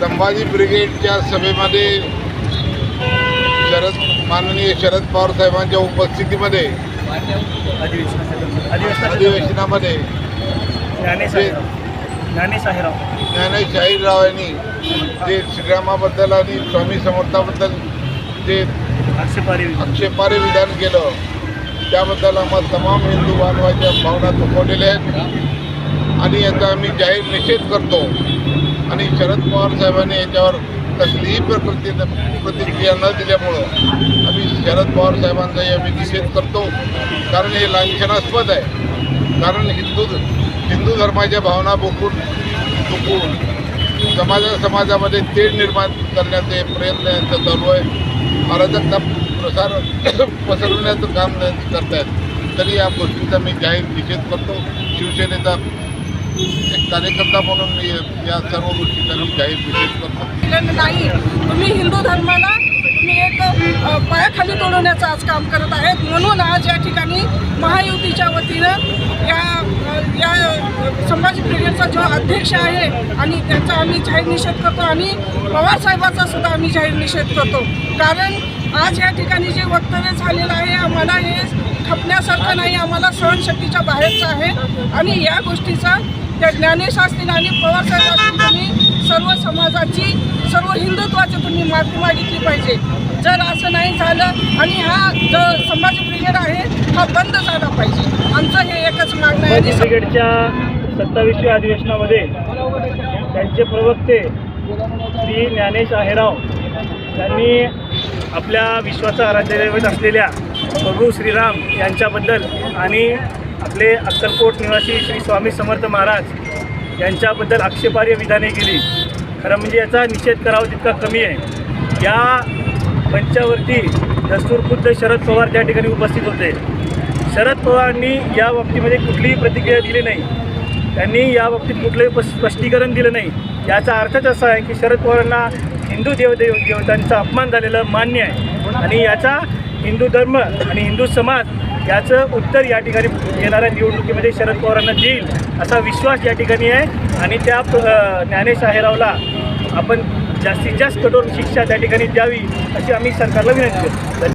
संभाजी ब्रिगेडच्या सभेमध्ये शरद माननीय शरद पवार साहेबांच्या उपस्थितीमध्ये अधिवेशनामध्ये जे ज्ञानेश आहेराव ज्ञानेश शाहीरराव यांनी जे श्रीरामाबद्दल आणि स्वामी समर्थाबद्दल जे आक्षेपारी विधान. केलं त्याबद्दल आम्हा तमाम हिंदू बांधवाच्या भावना दुखवलेल्या आहेत. आणि याचा आम्ही जाहीर निषेध करतो. आणि शरद पवार साहेबांनी याच्यावर कसलीही प्रकृती प्रतिक्रिया न दिल्यामुळं आम्ही शरद पवार साहेबांचाही आम्ही निषेध करतो. कारण हे लांछनास्पद आहे. कारण हिंदू हिंदू धर्माच्या भावना बोकून चुकून समाजा समाजामध्ये तेढ निर्माण करण्याचे प्रयत्न यांचा चालू आहे. अराजकता प्रसार पसरवण्याचं काम करतायत. तरी या गोष्टीचा मी जाहीर निषेध करतो. शिवसेनेचा एक कार्यकर्ता म्हणून मी या सर्व गोष्टी मी जाहीर विशेष करतो केलेलं नाही. तुम्ही हिंदू धर्माला तुम्ही एक पायाखाली तोडवण्याचं आज काम करत आहेत. म्हणून आज या ठिकाणी महायुतीच्या वतीनं या या संभाजी ब्रिगेडचा जो अध्यक्ष आहे आणि त्याचा आम्ही जाहीर निषेध करतो आणि पवारसाहेबाचा सुद्धा आम्ही जाहीर निषेध करतो. कारण आज या ठिकाणी जे वक्तव्य झालेलं आहे आम्हाला हे खपण्यासारखं नाही. आम्हाला सहनशक्तीच्या बाहेरचं आहे. आणि या गोष्टीचा त्या ज्ञानेश असतील आणि पवार साहेब असतील त्यांनी सर्व समाजाची सर्व हिंदुत्वाची तुम्ही माफी मागितली पाहिजे. जर असं नाही झालं आणि हा जो संभाजी ब्रिगेड आहे हा बंद झाला पाहिजे. आमचं हे एकच मागणं आहे. ब्रिगेडच्या सत्तावीसव्या अधिवेशनामध्ये त्यांचे प्रवक्ते श्री ज्ञानेश आहेराव त्यांनी आपल्या विश्वाचा आराध्य दैवत असलेल्या प्रभू श्रीराम यांच्याबद्दल आणि आपले अक्कलकोट निवासी श्री स्वामी समर्थ महाराज यांच्याबद्दल आक्षेपार्ह विधाने केली. खरं म्हणजे याचा निषेध करावा तितका कमी आहे. या मंचावरती दस्तूरखुद्द शरद पवार त्या ठिकाणी उपस्थित होते. शरद पवारांनी या बाबतीमध्ये कुठलीही प्रतिक्रिया दिली नाही. त्यांनी या बाबतीत कुठलंही प- स्पष्टीकरण दिलं नाही. याचा अर्थच असा आहे की शरद पवारांना हिंदू देवदेव देवतांचा अपमान झालेलं मान्य आहे. आणि याचा हिंदू धर्म आणि हिंदू समाज याचं उत्तर या ठिकाणी येणाऱ्या निवडणुकीमध्ये शरद पवारांना देईल असा विश्वास या ठिकाणी आहे. आणि त्या ज्ञानेश आहेरावला आपण जास्तीत जास्त कठोर शिक्षा त्या ठिकाणी द्यावी अशी आम्ही सरकारला विनंती करतो.